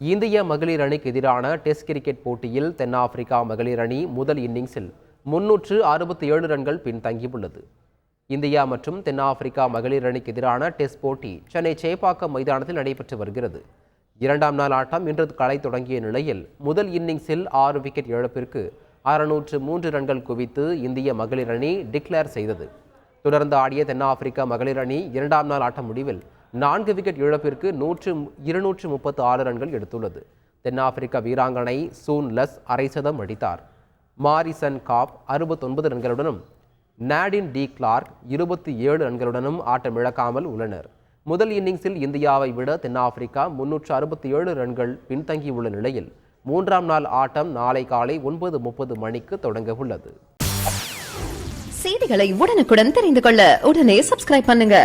இந்திய மகளிர் அணிக்கு எதிரான டெஸ்ட் கிரிக்கெட் போட்டியில் தென்னாப்பிரிக்கா மகளிர் அணி முதல் இன்னிங்ஸில் முன்னூற்று அறுபத்தி ஏழு ரன்கள் பின்தங்கியுள்ளது இந்தியா மற்றும் தென்னாப்பிரிக்கா மகளிர் அணிக்கு எதிரான டெஸ்ட் போட்டி சென்னை சேப்பாக்கம் மைதானத்தில் நடைபெற்று வருகிறது. இரண்டாம் நாள் ஆட்டம் இன்று களை தொடங்கிய நிலையில் முதல் இன்னிங்ஸில் ஆறு விக்கெட் இழப்பிற்கு அறுநூற்று மூன்று ரன்கள் குவித்து இந்திய மகளிர் அணி டிக்ளேர் செய்தது. தொடர்ந்து ஆடிய தென்னாப்பிரிக்கா மகளிர் அணி இரண்டாம் நாள் ஆட்டம் முடிவில் நான்கு விக்கெட் இழப்பிற்கு நூற்று இருநூற்று முப்பத்து ஆறு ரன்கள் எடுத்துள்ளது. தென்னாப்பிரிக்க வீராங்கனை சூன் லஸ் அரை சதம் அடித்தார். மாரிசன் காப் அறுபத்தொன்பது ரன்களுடனும் நாடின் டி கிளார்க் இருபத்தி ஏழு ரன்களுடனும் ஆட்டமிழக்காமல் உள்ளனர். முதல் இன்னிங்ஸில் இந்தியாவை விட தென்னாப்பிரிக்கா முன்னூற்று அறுபத்தி ஏழு ரன்கள் பின்தங்கியுள்ள நிலையில் மூன்றாம் நாள் ஆட்டம் நாளை காலை ஒன்பது முப்பது மணிக்கு தொடங்க உள்ளது. செய்திகளை உடனுக்குடன் தெரிந்து கொள்ள உடனே சப்ஸ்கிரைப் பண்ணுங்க.